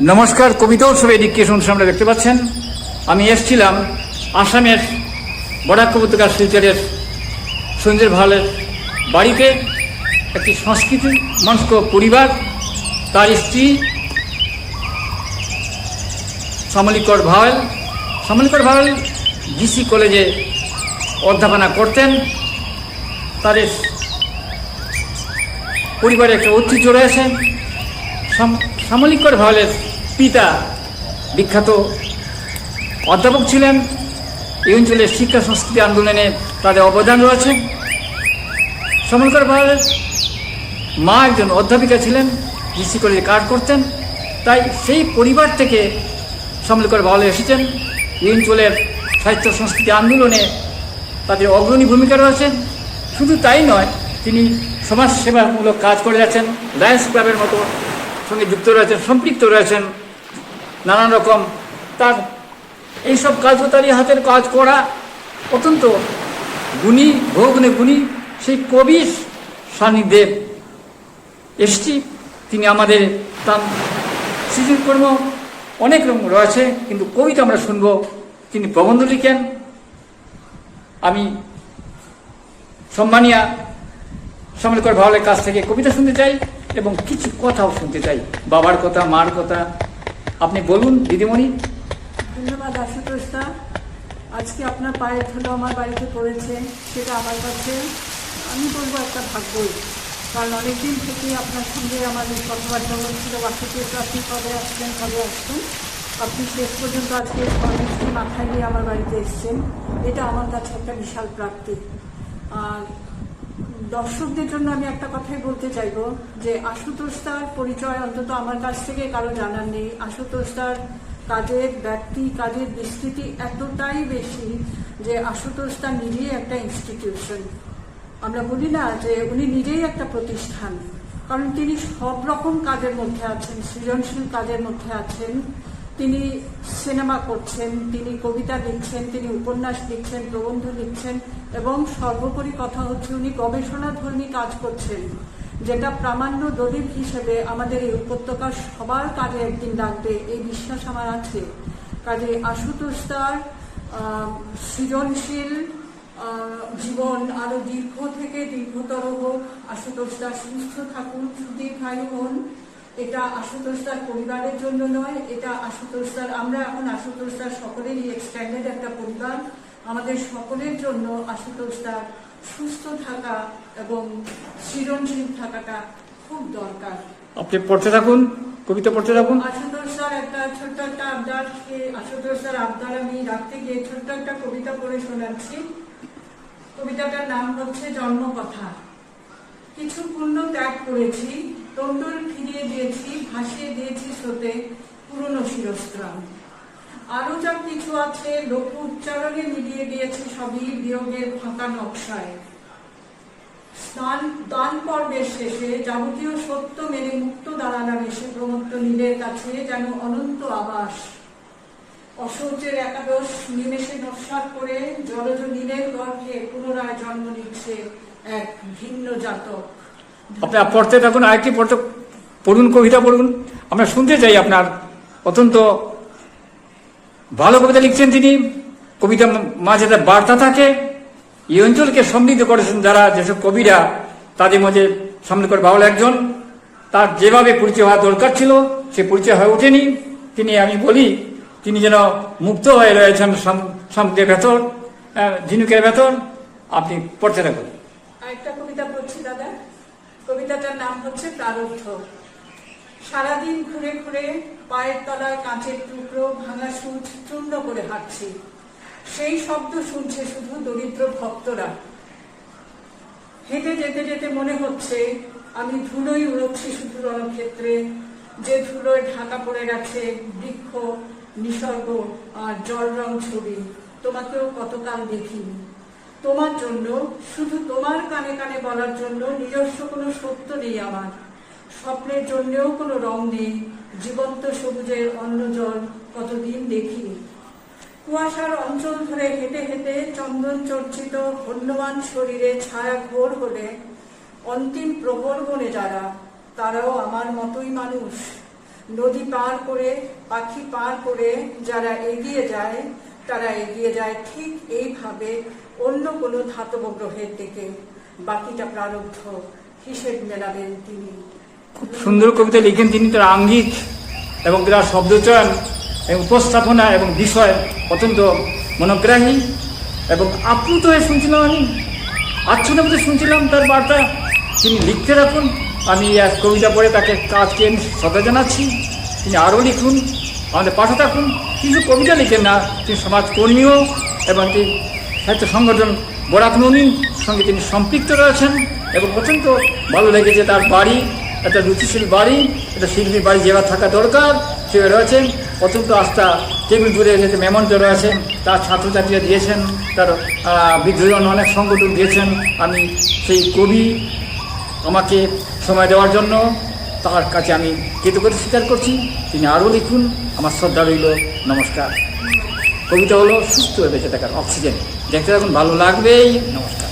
নমস্কার কবিতা উৎসব অনুষ্ঠান আপনারা দেখতে পাচ্ছেন। আমি এসছিলাম আসামের বরাক উপত্যকার শিলচরের সঞ্জয় ভালের বাড়িতে। একটি সংস্কৃতি মনস্ক পরিবার, তার স্ত্রী সমলিকর ভাওয়াল। সমলিকর ভাওয়াল ডিসি কলেজে অধ্যাপনা করতেন। তার পরিবারে একটা ঐতিহ্য রয়েছে। সাম- সামলিকর ভাওয়ালের পিতা বিখ্যাত অধ্যাপক ছিলেন। এই অঞ্চলের শিক্ষা সংস্কৃতি আন্দোলনে তাদের অবদান রয়েছে। সমলকর ভাওয়ালের মা একজন অধ্যাপিকা ছিলেন ডিসি কলেজে কাজ করতেন, তাই সেই পরিবার থেকে সমলকর ভাওয়াল এসেছেন। এই অঞ্চলের সাহিত্য সংস্কৃতি আন্দোলনে তাদের অগ্রণী ভূমিকা রয়েছে। শুধু তাই নয়, তিনি সমাজসেবামূলক কাজ করে যাচ্ছেন লায়ন্স ক্লাবের মতো সঙ্গে যুক্ত রয়েছেন, সম্পৃক্ত রয়েছেন। নানান রকম। তার এইসব কাজও তারই হাতের কাজ করা অত্যন্ত গুণী বহুগুণে গুণী সেই কবির সান্নিধ্যে এসছি। তিনি আমাদের তার সৃজনকর্ম অনেক রকম রয়েছে, কিন্তু কবিতা আমরা শুনব। তিনি প্রবন্ধ লিখেন। আমি সম্মানিয়া সমলকর ভাওয়ালের কাছ থেকে কবিতা শুনতে চাই এবং কিছু কথাও শুনতে চাই। বাবার কথা, মার কথা আপনি বলুন, দিদিমণি। ধন্যবাদ আশুতোষ দা আজকে আপনার পায়ের ধুলো আমার বাড়িতে পড়েছে, সেটা আমার কাছে। আমি বলব একটা ভাগ্যই, কারণ অনেকদিন থেকে আপনার সঙ্গে আমাদের কথাবার্তা হচ্ছিল বাসুদেশ আপনি কবে আসছেন, কবে আসবেন আপনি শেষ পর্যন্ত আজকে মাথায় নিয়ে আমার বাড়িতে এসছেন। এটা আমার কাছে একটা বিশাল প্রাপ্তি। আর দর্শকদের জন্য আমি একটা কথাই বলতে চাইব যে আশুতোষ তার পরিচয় অন্তত আমার কাছ থেকে কারও জানার নেই। আশুতোষ তার কাজের ব্যক্তি, কাজের বিস্তৃতি এতটাই বেশি যে আশুতোষ তার নিজেই একটা ইনস্টিটিউশন আমরা বলি না যে উনি নিজেই একটা প্রতিষ্ঠান। কারণ তিনি সব রকম কাজের মধ্যে আছেন, সৃজনশীল কাজের মধ্যে আছেন। তিনি সিনেমা করছেন, তিনি কবিতা লিখছেন, তিনি উপন্যাস লিখছেন, প্রবন্ধ লিখছেন এবং সর্বোপরি কথা হচ্ছে উনি গবেষণাধর্মী কাজ করছেন, যেটা প্রামাণ্য দলিল হিসেবে আমাদের এই উপত্যকার সবার কাজে একদিন লাগবে এই বিশ্বাস আমার আছে। কাজে আশুতোষ তার সৃজনশীল জীবন আরও দীর্ঘ থেকে দীর্ঘতর হোক, আশুতোষ দাস সুস্থ থাকুন, সুদীর্ঘায়ু হন। এটা আশুতোষ দার পরিবারের জন্য নয় এটা আশুতোষ দার আমরা এখন আশুতোষ দার সকলেরই এক্সট্যান্ডেড একটা পরিবার। আমাদের সকলের জন্য আশুতোষ দার সুস্থ থাকা এবং সৃজনশীল থাকাটা খুব দরকার। আপনি পড়তে থাকুন কবিতা পড়তে থাকুন। আশুতোষ স্যার একটা ছোট্ট একটা আবদার আশুতোষ স্যার আবদার আমি রাখতে গিয়ে ছোট্ট একটা কবিতা পড়ে শোনাচ্ছি। কবিতাটার নাম হচ্ছে জন্মকথা। কিছু পুণ্য ত্যাগ করেছি তন্ডুল ফিরিয়ে দিয়েছি, ভাসিয়ে দিয়েছি স্রোতে পুরনো শিরস্ত্রাণ। আরও যা কিছু আছে, লোক উচ্চারণে মিলিয়ে দিয়েছি সবই বিয়োগের ফাঁকা নকশায়। স্নান, দান পর্বের শেষে যাবতীয় সত্য মেনে মুক্ত দাঁড়ালাম এসে প্রমত্ত নীলের কাছে যেন অনন্ত আবাস। অসহ্যের একাদশ নিমেষে নস্বাত করে জলজ নীলের গর্ভে পুনরায় জন্ম নিচ্ছে এক ভিন্ন জাতক। আপনি পড়তে থাকুন, আরেকটি পড়তে পড়ুন, কবিতা পড়ুন। আমরা শুনতে চাই আপনার অত্যন্ত ভালো কবিতা লিখছেন তিনি। কবিতা মাঝে বার্তা থাকে। এই অঞ্চলকে সমৃদ্ধ করেছেন যারা যেসব কবিরা, তাদের মধ্যে সামনেকর বাউল একজন। তার যেভাবে পরিচয় হওয়া দরকার ছিল, সে পরিচয় হয়ে ওঠেনি। তিনি, আমি বলি, তিনি যেন মুক্ত হয়ে রয়েছেন সম- সমুদ্রের ভেতর ঝিনুকের ভেতর আপনি পড়তে থাকুন। কবিতা পড়ছি, দাদা। কবিতাটার নাম হচ্ছে প্রারব্ধ। সারাদিন ঘুরে ঘুরে পায়ের তলায় কাঁচের টুকরো, ভাঙা সুচ, চূর্ণ করে হাঁটছি। সেই শব্দ শুনছে শুধু দরিদ্র ভক্তরা। হেঁটে যেতে যেতে মনে হচ্ছে, আমি ধুলোই উড়ছি শুধু রণক্ষেত্রে, যে ধুলোয় ঢাকা পড়ে গেছে বৃক্ষ, নিসর্গ আর জল রং ছবি। তোমাকেও কতকাল দেখিনি। তোমার জন্য, শুধু তোমার কানে কানে বলার জন্য নিজস্ব কোনো সত্য নেই আমার। স্বপ্নের জন্যেও কোনো রং নেই, জীবন্ত সবুজের অন্য জল কতদিন দেখিনি কুয়াশার অঞ্চল ধরে হেঁটে হেঁটে চন্দন চর্চিত হন্যমান শরীরে ছায়া ঘোর হলে অন্তিম প্রহর বনে যারা, তারাও আমার মতোই মানুষ। নদী পার করে, পাখি পার করে যারা এগিয়ে যায়, তারা এগিয়ে যায় ঠিক এইভাবে অন্য কোনো ধাতব গ্রহের দিকে বাকিটা প্রারব্ধ হিসেব মেলাবেন তিনি। খুব সুন্দর কবিতা লিখেন তিনি, তার আঙ্গিক এবং তার শব্দচয়ন এবং উপস্থাপনা এবং বিষয় অত্যন্ত মনোগ্রাহী এবং আপ্লুত হয়ে শুনছিলাম আমি। আচ্ছন্ন মধ্যে শুনছিলাম তার বার্তা। তিনি লিখতে রাখুন, আমি এক কবিতা পড়ে তাকে কাজকে আমি শ্রদ্ধা জানাচ্ছি। তিনি আরও লিখুন, আমাদের পাশে থাকুন কিন্তু কবিতা লিখেন না, তিনি সমাজকর্মীও এবং তিনি সাহিত্য সংগঠন বরাক ননীর সঙ্গে তিনি সম্পৃক্ত রয়েছেন এবং অত্যন্ত ভালো লেগেছে তার বাড়ি একটা রুচিশীল বাড়ি একটা শিল্পীর বাড়ি যেভাবে থাকা দরকার সেভাবে রয়েছেন। অত্যন্ত আস্থা টেবিল দূরে যেতে মেমন্ত রয়েছেন তার ছাত্রছাত্রীরা দিয়েছেন তার আহ, বিদ্রোহীগণ অনেক সংগঠন দিয়েছেন। আমি সেই কবি আমাকে সময় দেওয়ার জন্য তার কাছে আমি কৃতজ্ঞতা স্বীকার করছি। তিনি আরও লিখুন। আমার শ্রদ্ধা রইল। নমস্কার। কবিতা হলো সুস্থ হয়ে বেঁচে থাকার অক্সিজেন। দেখতে এখন ভালো লাগবেই। নমস্কার।